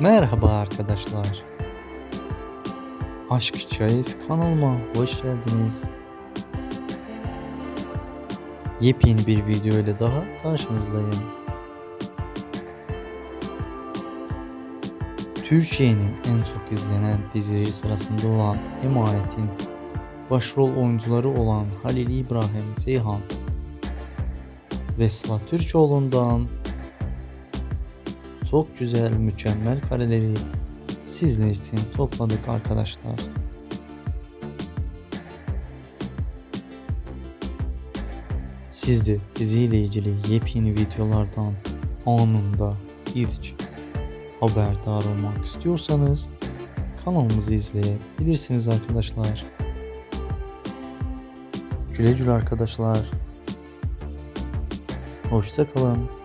Merhaba arkadaşlar. Aşk Çayız kanalıma hoş geldiniz. Yepyeni bir video ile daha karşınızdayım. Türkiye'nin en çok izlenen dizileri sırasında olan Emanet'in başrol oyuncuları olan Halil İbrahim Ceyhan ve Sıla Türkoğlu'ndan çok güzel, mükemmel kareleri sizler için topladık arkadaşlar. Siz de diziyle ilgili yepyeni videolardan anında ilk haberdar olmak istiyorsanız kanalımızı izleyebilirsiniz arkadaşlar. Güle güle arkadaşlar. Hoşça kalın.